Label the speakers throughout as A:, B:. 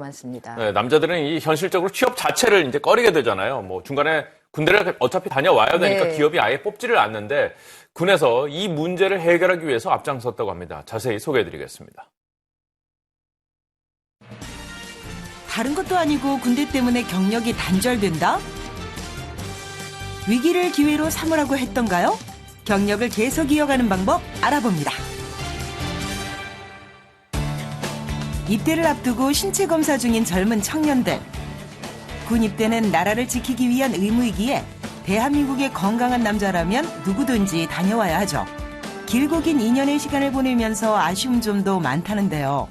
A: 많습니다.
B: 네, 남자들은 이 현실적으로 취업 자체를 이제 꺼리게 되잖아요. 뭐 중간에 군대를 어차피 다녀와야 되니까
A: 네.
B: 기업이 아예 뽑지를 않는데 군에서 이 문제를 해결하기 위해서 앞장섰다고 합니다. 자세히 소개해드리겠습니다.
C: 다른 것도 아니고 군대 때문에 경력이 단절된다? 위기를 기회로 삼으라고 했던가요? 경력을 계속 이어가는 방법 알아봅니다. 입대를 앞두고 신체 검사 중인 젊은 청년들. 군 입대는 나라를 지키기 위한 의무이기에 대한민국의 건강한 남자라면 누구든지 다녀와야 하죠. 길고 긴 2년의 시간을 보내면서 아쉬운 점도 많다는데요.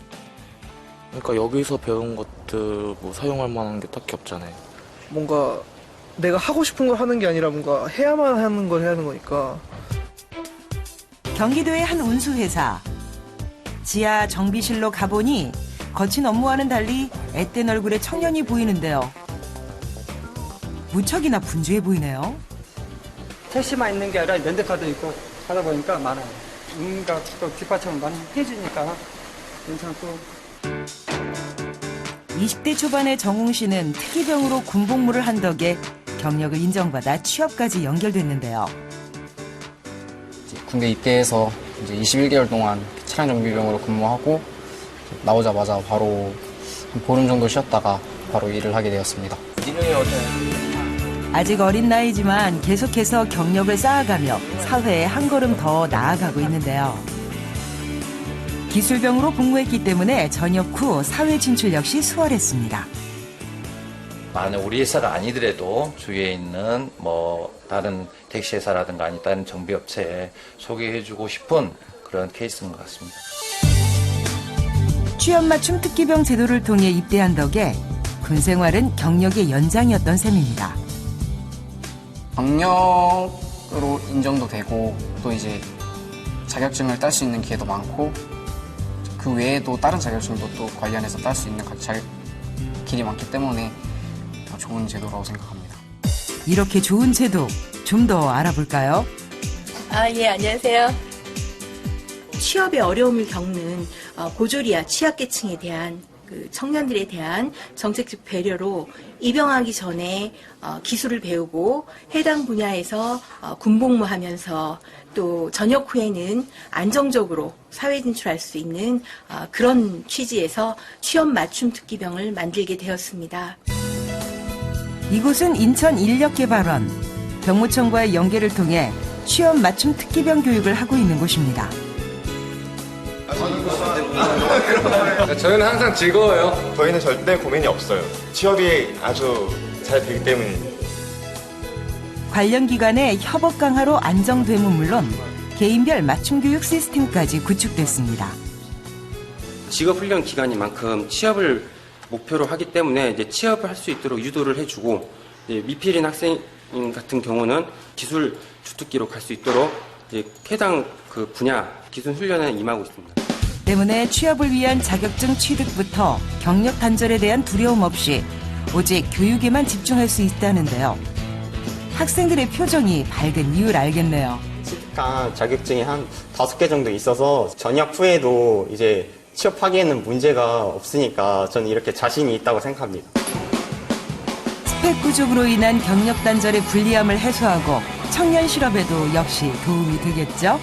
D: 그러니까 여기서 배운 것들 뭐 사용할 만한 게 딱히 없잖아요.
E: 뭔가 내가 하고 싶은 걸 하는 게 아니라 뭔가 해야만 하는 걸 해야 하는 거니까
C: 경기도의 한 운수회사. 지하 정비실로 가보니 거친 업무와는 달리 앳된 얼굴의 청년이 보이는데요. 무척이나 분주해 보이네요.
F: 택시만 있는 게 아니라 렌트카도 있고 하다 보니까 많아요. 또 뒷받침을 많이 해주니까 괜찮고
C: 20대 초반의 정웅 씨는 특이병으로 군복무를 한 덕에 경력을 인정받아 취업까지 연결됐는데요.
G: 군대 입대해서 이제 21개월 동안 차량 정비병으로 근무하고 나오자마자 바로 한 보름 정도 쉬었다가 바로 일을 하게 되었습니다.
C: 아직 어린 나이지만 계속해서 경력을 쌓아가며 사회에 한 걸음 더 나아가고 있는데요. 기술병으로 복무했기 때문에 전역 후 사회 진출 역시 수월했습니다.
H: 만약 우리 회사가 아니더라도 주위에 있는 뭐 다른 택시 회사라든가 아니 다른 정비업체에 소개해주고 싶은 그런 케이스인 것 같습니다.
C: 취업 맞춤 특기병 제도를 통해 입대한 덕에 군 생활은 경력의 연장이었던 셈입니다.
G: 경력으로 인정도 되고 또 이제 자격증을 딸 수 있는 기회도 많고 그 외에도 다른 자격증도 또 관련해서 딸 수 있는 길이 많기 때문에 좋은 제도라고 생각합니다.
C: 이렇게 좋은 제도 좀 더 알아볼까요?
I: 아, 예, 안녕하세요. 취업의 어려움을 겪는 어, 고졸이야 취약계층에 대한 그 청년들에 대한 정책적 배려로 입영하기 전에 어, 기술을 배우고 해당 분야에서 어, 군복무하면서 또 전역 후에는 안정적으로 사회 진출할 수 있는 어, 그런 취지에서 취업 맞춤 특기병을 만들게 되었습니다.
C: 이곳은 인천 인력개발원 병무청과의 연계를 통해 취업 맞춤 특기병 교육을 하고 있는 곳입니다.
J: 저희는 항상 즐거워요.
K: 저희는 절대 고민이 없어요. 취업이 아주 잘 되기 때문에.
C: 관련 기관의 협업 강화로 안정됨은 물론 개인별 맞춤 교육 시스템까지 구축됐습니다.
L: 직업 훈련 기간이만큼 취업을 목표로 하기 때문에 이제 취업을 할 수 있도록 유도를 해주고 이제 미필인 학생 같은 경우는 기술 주특기로 갈 수 있도록 이제 해당 그 분야 기술 훈련에 임하고 있습니다.
C: 때문에 취업을 위한 자격증 취득부터 경력 단절에 대한 두려움 없이 오직 교육에만 집중할 수 있다는데요. 학생들의 표정이 밝은 이유를 알겠네요.
M: 취득한 자격증이 한 다섯 개 정도 있어서 전역 후에도 이제 취업하기에는 문제가 없으니까 저는 이렇게 자신이 있다고 생각합니다.
C: 스펙 부족으로 인한 경력 단절의 불리함을 해소하고 청년 실업에도 역시 도움이 되겠죠?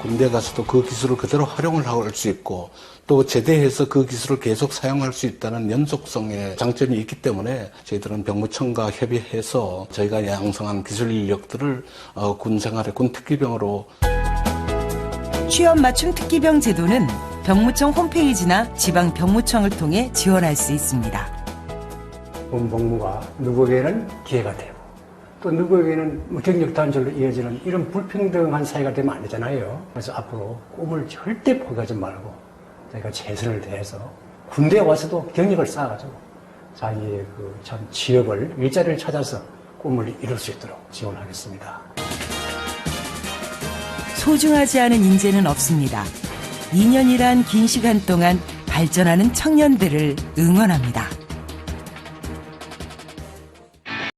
N: 군대 가서도 그 기술을 그대로 활용을 할 수 있고 또 제대해서 그 기술을 계속 사용할 수 있다는 연속성의 장점이 있기 때문에 저희들은 병무청과 협의해서 저희가 양성한 기술 인력들을 어, 군 생활의 군 특기병으로
C: 취업 맞춤 특기병 제도는 병무청 홈페이지나 지방 병무청을 통해 지원할 수 있습니다.
O: 본 복무가 누구에게는 기회가 되고 또 누구에게는 뭐 경력 단절로 이어지는 이런 불평등한 사회가 되면 안 되잖아요. 그래서 앞으로 꿈을 절대 포기하지 말고 저희가 최선을 다해서 군대에 와서도 경력을 쌓아가지고 자기의 그참 취업을 일자리를 찾아서 꿈을 이룰 수 있도록 지원하겠습니다.
C: 소중하지 않은 인재는 없습니다. 2년이란 긴 시간 동안 발전하는 청년들을 응원합니다.